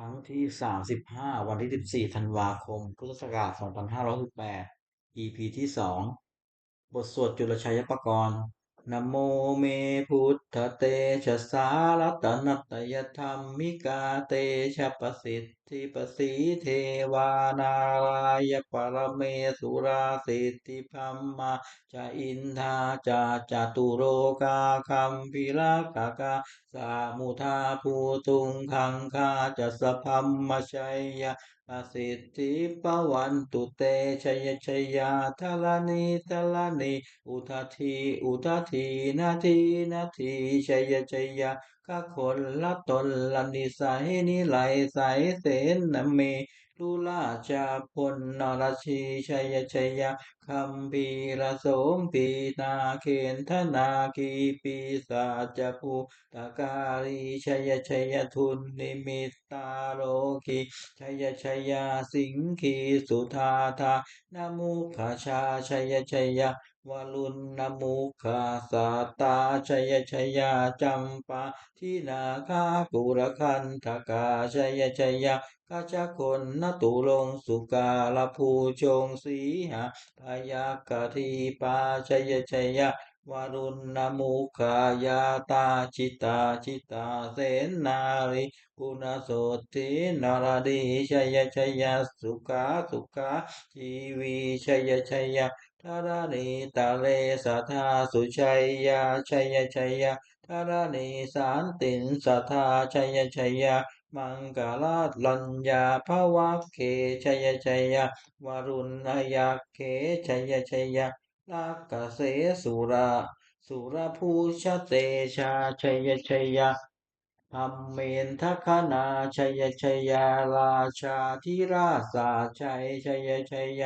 รั้งที่สามสิบห้าวันที่สิบสี่ธันวาคม พุทธศักราชสองพันห้าร้อยสิบแปด EP ที่สอง บทสวดจุลชัยปกรณ์นโมเมพุทธเตชะสารัตนัตยธรรมิกาเตชะประสิทธิ ปสีเทวานารายปรเมสุราสิทธิพัมมาจะอินทาจะจตุโรกาคัมพิรากากาสามุทาภูตุงคังคาจะสพัมมชัยยะปสิทธิปวันตุเตชัยชัยยาทลานีทลานีอุทาทีอุทาทีนาทีนาทีชัยชัยยาก็คนละตนละนิสัยนิไหลใสเสนนเมลุลาชาพลนรชีชัยชัยาคัมพีระโสมปีนาเคนธนาคีปีศาจภูตากาลีชัยชัยทุนนิมิตตาโลกีชัยชัยสิงคีสุธาธานามุขชาชัยชัย วลุณนมุขาสาตาชยชัยจัมปาทินาคาปุรคันทกาชยชัยกาจคนนตุลงสุกาลภูชงสีหาพยากทีปาชยชัยวารุณมุขายาตาจิตาจิตาเสนาริกุณโสตินารดีชยชัยสุขาสุขาชีวีชยชัย ธารณีตาเลสัทธาสุชัยยาชัยชัยธารณีสานตินสัทธาชัยชัยยามังกาลาลัญญาภวัคเคชัยชัยวารุณยักเคชัยชัยยาลักกเสสุราสุรภูชเตชาชัยชัยธรรมเมนทคนาชัยชัยยาราชาธิราสาชัยชัยชัย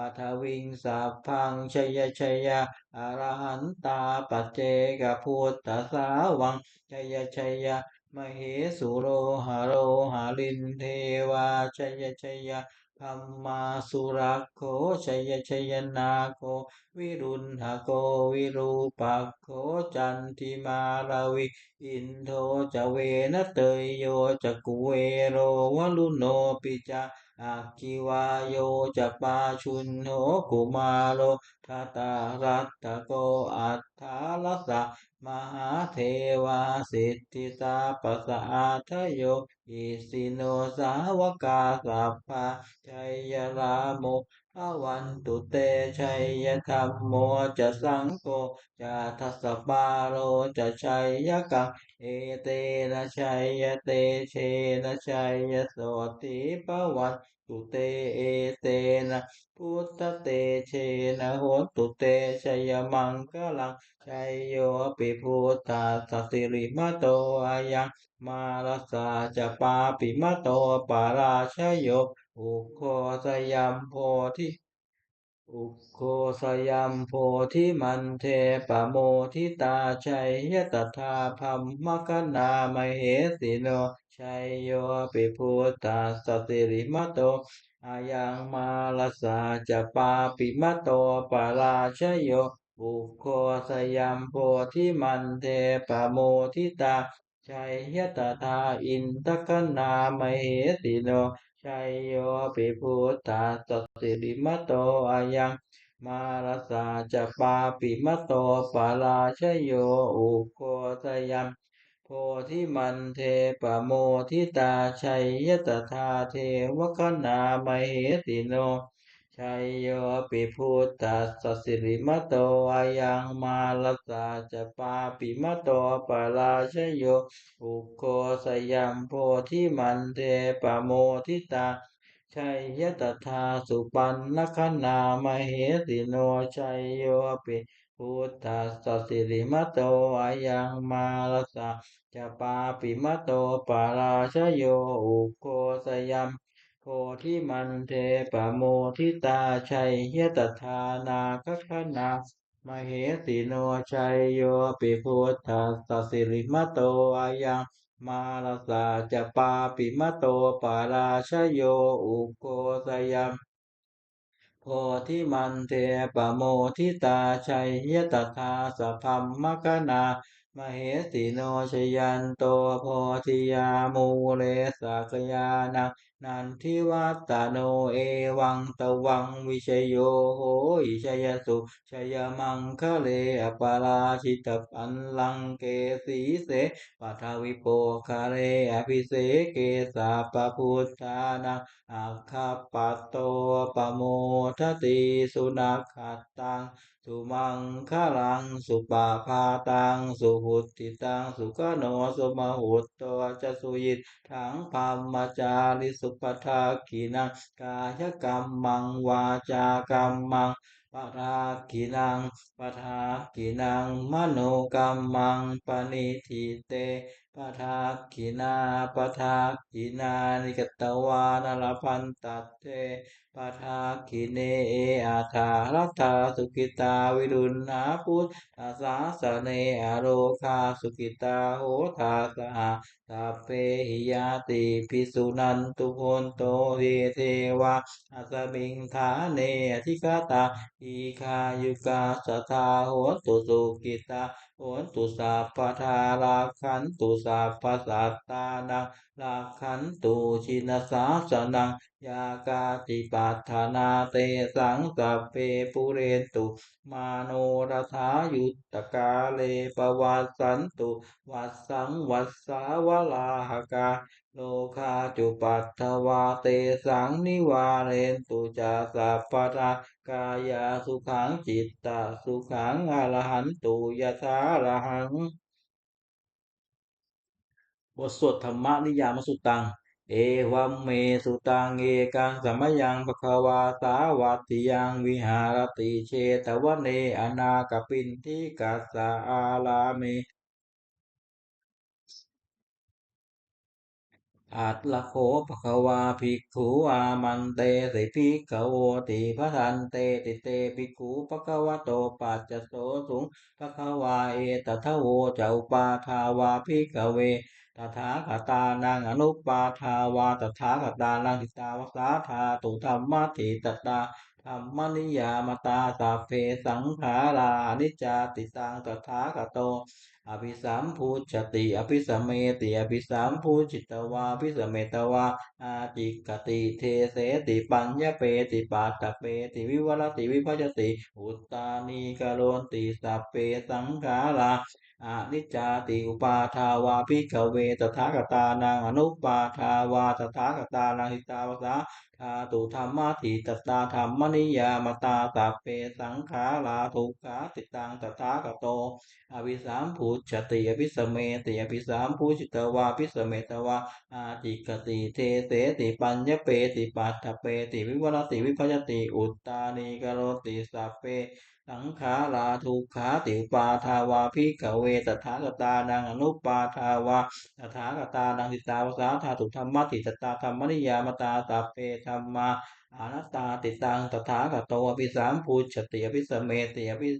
ปัทวิงสัพพังชัยชัยอรหันตาปัจเจกพุทธสาวังชัยชัยมเหสุโรหโรหาลินเทวาชัยชัยธรรมาสุรักโขชัยชัยนาโควิรุณหโกวิรูปักโขจันทิมาราวิ อินโทจเวนเตยโยจกุเวโรวลุโนปิจา อาคิวาโยจะปาชุนโนกุมาโลทัตารัตตโกอัฏฐาลัสสะ มหาเทวาสิทธิตาปัสสะอาทโยอิสิโนสาวกาสัพพะชัยยรามุภวันตุเตชัยยธรรมโมจะสังโฆจะทัสปาโรจะชัยยกังเอเตนะชัยยเตเชนะชัยยโสติปวัน ตุเตเอเตนะพุทธเตเชนะโหตุเตชัยมังกลังชัยโยปิพุทธาสสิริมโตอายังมาลสาจะปาปิมโตปาราชโยอุโคสยามโพธิ อุโคสยัมโพธิมันเทปโมทิตาชัยยตถาพัมมคณามเหสิโนชัยโยปิพุทธาสสิริมโตอายังมาลสาจะปาปิมโตปาราชโยบุโคสยัมโพธิมันเทปโมทิตาชัยยตถาอินทคณามเหสิโน ชัยโยปิพุทธาสสิริมโตอายังมาราสาจะปาปิมโตปาราชโยอุโคสยัมโพธิมันเทปโมทิตาชัยยตถาเทวคณามเหติโน ชัยโยปิพุทธัสสสิริมโตอายังมาลัสาจะปาปิมโตปาราชโยอุโคสยัมโพธิมันเทปโมทิตาชัยยตถาสุปันนคณามเหสิโนชัยโยปิพุทธัสสสิริมโตอายังมาลสสาจะปาปิมโตปาราชโยอุโคสยัม โพธิมันเทปโมทิตาชัยเยตทานาคัคนามเหติโนชัยโยปิพุทธัสสิริมโตอายังมาลาสาจะปาปิมโตปาราชโยอุโกสยัมโพธิมันเทปโมทิตาชัยยตถาสพัมมกนา มเหสีโนชยันโตโพธิยามูเลสักยานังนันทิวัตโนเอวังตวังวิชโยโหอิชยสุชยมังคะเลอปาราชิตปันลังเกสีเสปัทวิโปคะเลอภิเสเกสาปพุทธานังอัคคปัตโตปโมทติสุนัขตัง สุมังคลังสุปาพาตังสุหุติตังสุขโนสุมหุตโตจะสุยิตถังพัมมจาริสุปทากินังกายกรรมังวาจากรรมังปะทากินังปะทากินังมโนกรรมังปณิทิเตปะทากินาปะทากินานิกตวานรพันตัตเต ปทาคิเนเออาทารัตถาสุกิตาวิรุณหาพุทธาสาสเนอโรคาสุกิตาโหทาสหาสัพเพหิยาติภิสุนันตุโนโตเรเทวะอัสมิงฐาเนอธิกาตาอีคายุกาสทาโหตุสุกิตาโหตุสัพพทาราคันตุสัพพสัตตานังราคันตุชินสาสนังยากาติปัฏฐานาเตสังสัพเพปุเรนตุ มาโนรถายุตตกาเลปวัสสันตุ วัสสังวัสสาวลาหกา โลคาจุปัตถวาเตสังนิวาเรนตุจาสัพพทากายาสุขังจิตตาสุขังอรหันตุยะถาระหังบทสวดธรรมนิยามสุตัง เอวัมเมสุตังเอกังสัมยังภควาสาวัติยังวิหารติเชตวเนอนาคปินทิกัสสะอาลาเมอัตละโคภควาภิกขุอามันเตสิภิกขโวติพระทันเตติเตภิกขุภควโตปัจจโสสุงภควาเอตทะโวจะอุปาทาวาภิกขเว ตถาคตานังอนุปาทาวาตถาคตานังทิตาวสาธาตุธรรมติตตา ธรรมนิยามตาสัพเพสังขารานิจจติตังตถาคโต อภิสัมพุชติอภิสเมติอภิสัมพุจิตวาอภิสเมตวาอาจิกติเทเสติปัญญเปติปัตตเปติวิวรติวิภัจติอุตตานีกโรนติสัพเพสังขาราอานิจจาติอุปาทาวาภิกขเวตถาคตานังอนุปาทาวาตถาคตานังหิตาวสา ธาตุธรรมะติตตาธรรมนิยามตาสัพเพสังขาราทุกขาติตังตถาคโตอภิสามภูชติอภิสเมติอภิสามภูชิตวาภิสเมตวาอาติกติเทเสติปัญญเปติปัตถเปติวิวรติวิพยติอุตตานิกโรติสัพเพ สังขาราทุกขาติปาทาวาภิกเวตถาคตานังอนุปาทาวาตถาคตานังติตาวสาธาตุธรรมติตตาธรรมนิยามตาสัพเพธรรมาอนัตตาติตังตถาคตอภิสามภูชติอภิสเมติอภิ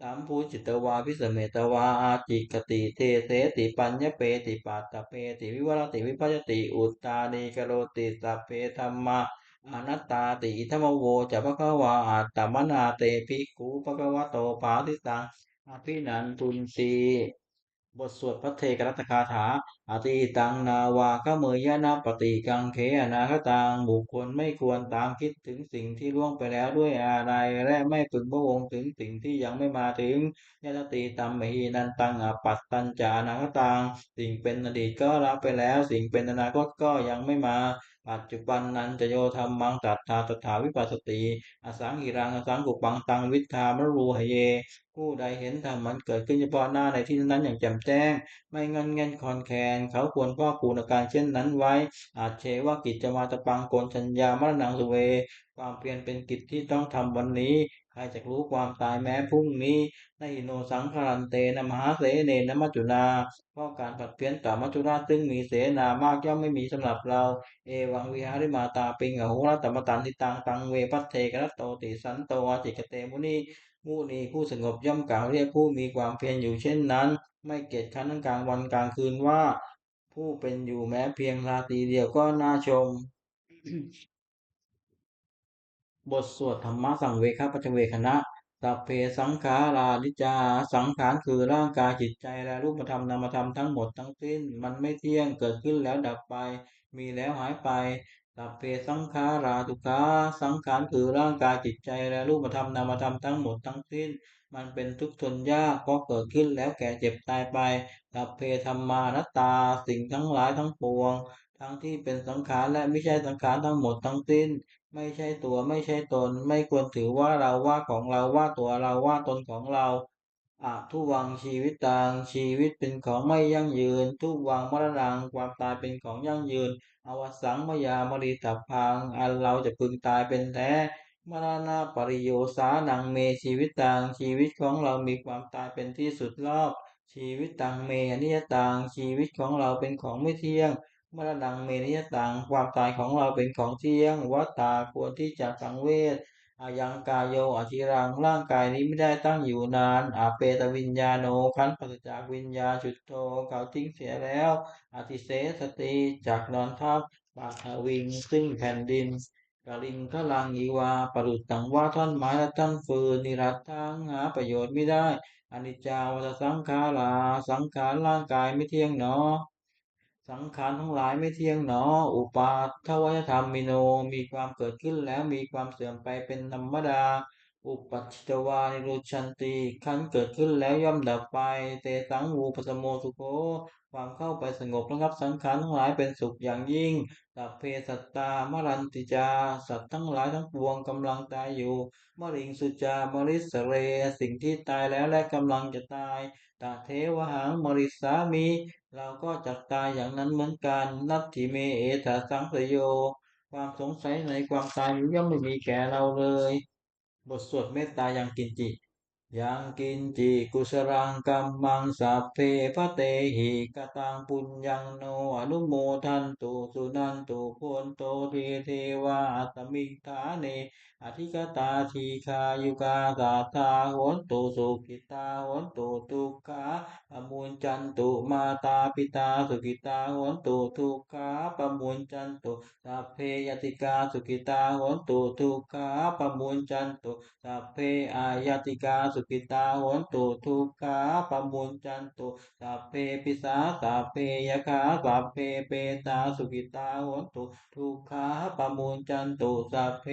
สามภูจิตวาพิสเมตวาอาจิกติเทเสติปัญญเปติปัตตเปติวิวรติวิพยติอุตตานีกโรติสัพเพธรรมา อนัตตาติธรรมโวจะภควาอัตตมนาเตภิกขุภควโตปาติตังอภินันทุนสีบทสวดพระเทกรัตคาถาอติตังนาวาขเมยนาปฏิกังเขอนาคตังบุคคลไม่ควรตามคิดถึงสิ่งที่ล่วงไปแล้วด้วยอะไรและไม่พึงพะวงถึงสิ่งที่ยังไม่มาถึงยตติตัมมหีนันตังอปัตตัญจานาคตังสิ่งเป็นอดีตก็รับไปแล้ว สิ่งเป็นอนาคตก็ยังไม่มา ปัจจุบันนันจะโยธรรมังตัตถาตถาวิปัสสติ อสังหิรังอสังกุปังตังวิทามรูหเย ผู้ใดเห็นธรรมมันเกิดขึ้นเฉพาะหน้าในที่นั้นอย่างแจ่มแจ้ง ไม่งันเงันคอนแคนเขาควรพ่อปูนอาการเช่นนั้นไว้ อาจเชว่ากิจจะมาตะปังโกนชัญญามรณังสุเว ความเพียรเป็นกิจที่ต้องทำวันนี้ ใครจะรู้ความตายแม้พรุ่งนี้ในหิโนสังคารันเตนะมหาเสเนนะมัจจุนาเพราะการผัดเพี้ยนต่อมัจจุราซึ่งมีเสนามากย่อมไม่มีสำหรับเรา เอวังวิหาริมาตาปิงอโหรตมตันทิตังตังเวพัทเทกรัตโตติสันโตวาจิกเตมุนีมุนีผู้สงบย่อมกล่าวเรียกผู้มีความเพียรอยู่เช่นนั้น ไม่เกียจคร้านทั้งกลางวันกลางคืนว่า ผู้เป็นอยู่แม้เพียงราตรีเดียวก็น่าชม บทสวดธรรมะสังเวคปัจจเวคณะสัพเพสังขารานิจจา สังขารคือร่างกายจิตใจและรูปธรรมนามธรรมทั้งหมดทั้งสิ้น มันไม่เที่ยงเกิดขึ้นแล้วดับไป มีแล้วหายไปสัพเพสังขาราทุกขาสังขารคือร่างกายจิตใจและรูปธรรมนามธรรมทั้งหมดทั้งสิ้น มันเป็นทุกข์ทนยากเพราะเกิดขึ้นแล้วแก่เจ็บตายไปสัพเพธรรมานัตตาสิ่งทั้งหลายทั้งปวง ทั้งที่เป็นสังขารและไม่ใช่สังขารทั้งหมดทั้งสิ้น ไม่ใช่ตัวไม่ใช่ตน ไม่ควรถือว่าเราว่าของเราว่าตัวเราว่าตนของเราอะทุวังชีวิตตังชีวิตเป็นของไม่ยั่งยืน ทุวังมรณังความตายเป็นของยั่งยืน อวสังมยามริสัพพังอันเราจะพึงตายเป็นแท้ มรณะปริโยสานังเมชีวิตตังชีวิตของเรามีความตายเป็นที่สุดรอบ ชีวิตตังเมอนิยตังชีวิตของเราเป็นของไม่เที่ยงมรณังเมนิยตังความตายของเราเป็นของเที่ยงวัตตาควรที่จะสังเวชอายังกายโยอธิรังร่างกายนี้ไม่ได้ตั้งอยู่นานอาเปตวิญญาโนขันปัสจากวิญญาจุดโตเขาทิ้งเสียแล้วอธิเสสติจากนอนทับปาทวิงซึ่งแผ่นดิน กลิงขลังอีวาปรุตตังว่าท่อนไม้และท่อนฟืนนิรัตทังหาประโยชน์ไม่ได้อนิจจาวัฏสังขาราสังขารร่างกายไม่เที่ยงเนอสังขารทั้งหลายไม่เที่ยงหนอ อุปาทวยธรรมมิโน มีความเกิดขึ้นแล้วมีความเสื่อมไปเป็นธรรมดา อุปัชฌวานิรุชันติขันเกิดขึ้นแล้วย่อมดับไป เตสังวูปสมโมสุโค ความเข้าไปสงบระงับสังขารทั้งหลายเป็นสุขอย่างยิ่งสัพเพสัตตามรันติจา สัตว์ทั้งหลายทั้งปวงกำลังตายอยู่มริงสุจามริสเร สิ่งที่ตายแล้วและกำลังจะตายตาเทวหังมริสามี เราก็จักตายอย่างนั้นเหมือนกัน นัตถิเมเอตสังสยโย ความสงสัยในความตายย่อมไม่มีแก่เราเลย บทสวดเมตตายังกินจิ ยังกินจิกุสรังกัมมังสัพเพพะเตหิกตังปุญญังโนอนุโมทันตุสุนันตุพุนโตเทเทวาตมิงทาเน อธิกตาทีคายุกาสาธาหนตุสุขิตาหนตุทุกขาปมุญจันตุมาตาปิตาสุขิตาหนตุทุกขาปมุญจันตุสัพเพยติกาสุขิตาหนตุทุกขาปมุญจันตุสัพเพอายติกาสุขิตาหนตุทุกขาปมุญจันตุสัพเพปิสาสัพเพยคาสัพเพเปตาสุขิตาหนตุทุกขาปมุญจันตุสัพเพ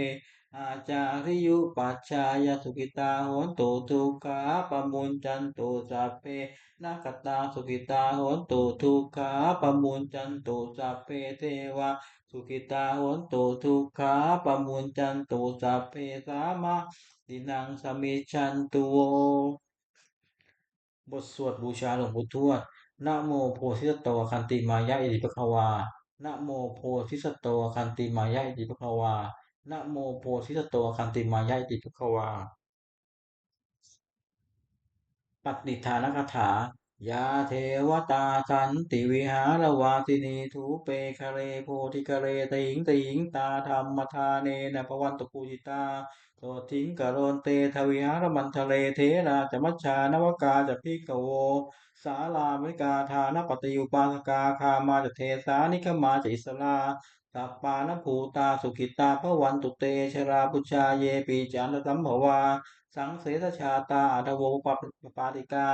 อาจาริยุปัชชายสุกิตาโหนตุทุกขาปมุญจันตุสัพเพนักตาสุกิตาโหนตุทุกขาปมุญจันตุสัพเพเทวาสุกิตาโหนตุทุกขาปมุญจันตุสัพเพสามาดินังสมิชันตุโวบทสวดบูชาหลวงปู่ทวดนะโมโพธิสัตวคันติมายะอิติปะควานะโมโพธิสัตวคันติมายะอิติปะคะวา นะโมโพธิสัตวคันติมายะอิติภควาปฏิฐานคถายาเทวตาสันติวิหารวาสินีทูเปคะเรโพธิคะเรติงติงตาธรรมทาเนนะพวันตปูจิตาโสทิงกโรนเตทวิหารมันทะเลเทราจมัชชานวกาจะพิกโว สาลามิกาทานปฏิยุปาสกาคามาจะเทสานิคมาจะอิสลา สัปปานภูตาสุขิตาพระวันตุเตชราปุชาเยปีจานตัมภวา สังเสสชาตาอัตโวปปาติกา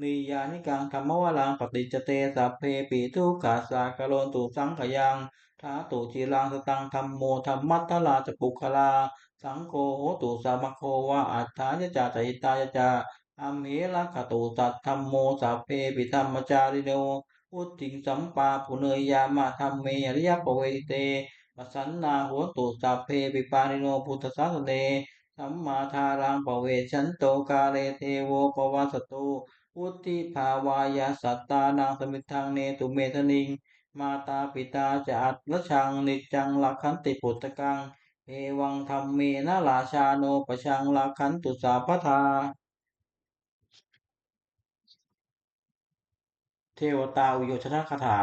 นิยานิกังธรรมวรังปฏิจเตสัพเพปีทุกขาสากโลนตุสังขยังทาตุจีรังสตังธรรมโมธรรมัตตลาจปุคลา สังโฆโหตุสามโควะอัฏฐายจาตอิตายจาอัมเหลักขตุตัตธรรมโมสัพเพปิธรรมจาริโน พุทธิสัมปาปุเนยยามาธรรมเมอริยปเวเตปสันนาหัวตุสัพเพปิปานิโนพุทธสาสเนสัมมาทารังปเวชันโตกาเลเทโวปวัสตุพุทธิภาวายาสัตตานังสมิทังเนตุเมธนิง มาตาปิตาจะอัตละชังนิจังลักขันติปุตตกังเอวังธรรมเมนะราชาโนปชังลักขันตุสาพทา เทวตาอุโยชนะคาถา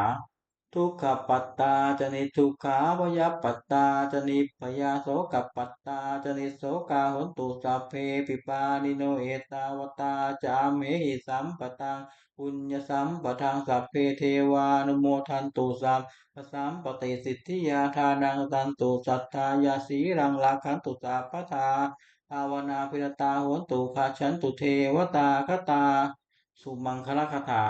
ทุกขปัตตาจนิทุกขาพยปัตตาจนิพยาโสกปัตตาจนิโสกาหนตุสัพเพปิปานิโนเอตาวตาจามเหหิสัมปตังปุญญสัมปทังสัพเพเทวานุโมทันตุสัมปสัมปติสิทธิยาทานังตันตุสัทธายาสีรังลาคันตุสัพทาภาวนาพิรตาโหนตุคาชันตุเทวตาคตา สุมังคลคาถา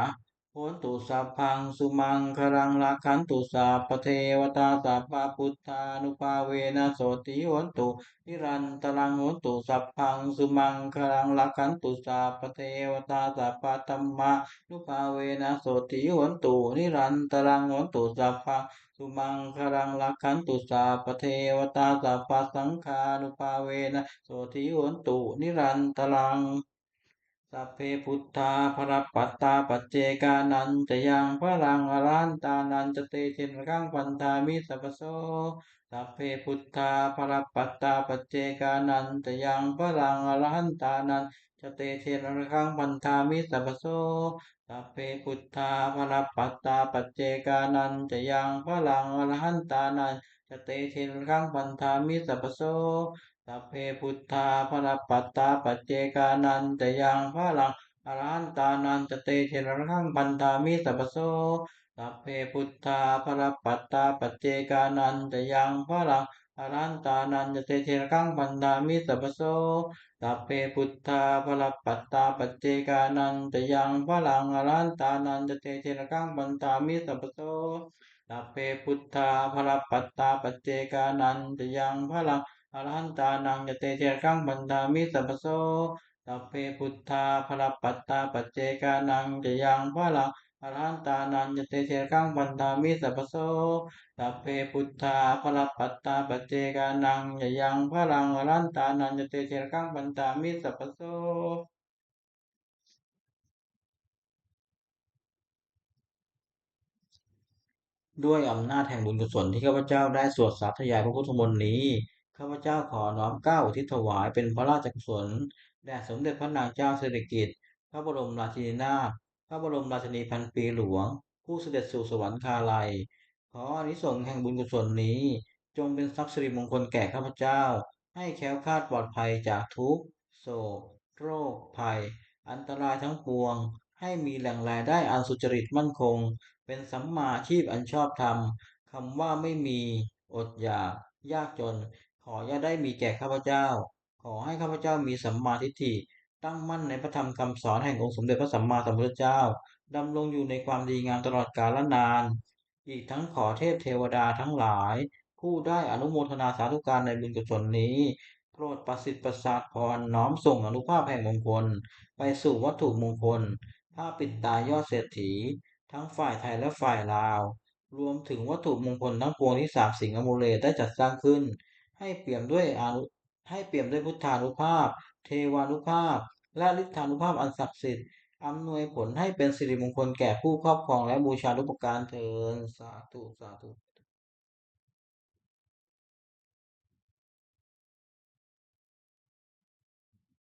โหนตุสัพพังสุมังคลังราคันตุสัพเทวตาสัพพพุทธานุภาเวนะโสติโหนตุนิรันตรังโหนตุสัพพังสุมังคลังราคันตุสัพเทวตาสัพพธรรมานุภาเวนะโสติโหนตุนิรันตรังโหนตุสัพพังสุมังคลังรักขันตุสัพเทวตาสัพพสังฆานุภาเวนะโสติโหนตุนิรันตรัง สัพเพพุทธาภรปัตตาปัจเจกานันจะยังพระลังอรันตานันจะเตเชนกังปันธามิสัพโสสัพเพพุทธาภรปัตตาปัจเจกานันจะยังพระลังอรันตานันจะเตเชนกังปันธามิสัพโสสัพเพพุทธาภรปัตตาปัจเจกานันจะยังพระลังอรันตานันจะเตเชนกังปันธามิสัพโส สัพเพพุทธาภรปัตตาปัจเจกานันจะยังพลังอรหันตานันจะเตเชนะรังพันธามิสัพโสสัพเพพุทธาภรปัตตาปัจเจกานันจะยังพลังอรหันตานันจะเตเชนะรังพันธามิสัพโสสัพเพพุทธาภรปัตตาปัจเจกานันจะยังพลังอรหันตานันจะเตเชนะรังพันธามิสัพโสสัพเพพุทธาภรปัตตาปัจเจกานันจะยังพลัง อรหันตานังยเตเจกังบันดามิสัพโสสัพเพพุทธาภรปัตตาปัจเจกานังจะยังพลังอรหันตานังยเตเจกังบันดามิสัพโสสัพเพพุทธาภรปัตตาปัจเจกานังจะยังพลังอรหันตานังยเตเจกังบันดามิสัพพโสด้วยอำนาจแห่งบุญกุศลที่ข้าพเจ้าได้สวดสาธยายพระพุทธมนต์นี้ ข้าพเจ้าขอน้อมเก้าอุทิศถวายเป็นพระราชกุศลแด่สมเด็จพระนางเจ้าสิริกิติ์พระบรมราชินีนาถพระบรมราชินีพันปีหลวง ผู้เสด็จสู่สวรรคาลัย ขออนิสงส์แห่งบุญกุศลนี้ จงเป็นทรัพย์สิริมงคลแก่ข้าพเจ้า ให้แคล้วคลาดปลอดภัยจากทุกโศกโรค ภัย อันตรายทั้งปวง ให้มีแหล่งรายได้อันสุจริตมั่นคง เป็นสัมมาชีพอันชอบธรรมคำว่าไม่มี อดอยาก ยากจน ขออย่าได้มีแก่ข้าพเจ้า ขอให้ข้าพเจ้ามีสัมมาทิฏฐิ ตั้งมั่นในพระธรรมคำสอนแห่งองค์สมเด็จพระสัมมาสัมพุทธเจ้าดำรงอยู่ในความดีงามตลอดกาลนาน อีกทั้งขอเทพเทวดาทั้งหลาย ผู้ได้อนุโมทนาสาธุการในบุญกุศลนี้โปรดประสิทธิ์ประสาทพรน้อมส่งอนุภาพแห่งมงคล ไปสู่วัตถุมงคลผ้าปิดตายอดเศรษฐี ทั้งฝ่ายไทยและฝ่ายลาว รวมถึงวัตถุมงคลทั้งปวงที่สามสิงห์อโมเลได้จัดสร้างขึ้น ให้เปี่ยมด้วยอนุให้เปี่ยมด้วยพุทธานุภาพ เทวานุภาพ และฤทธานุภาพอันศักดิ์สิทธิ์อำนวยผลให้เป็นสิริมงคลแก่ผู้ครอบครองและบูชาลุปการเถิดสาธุสาธุ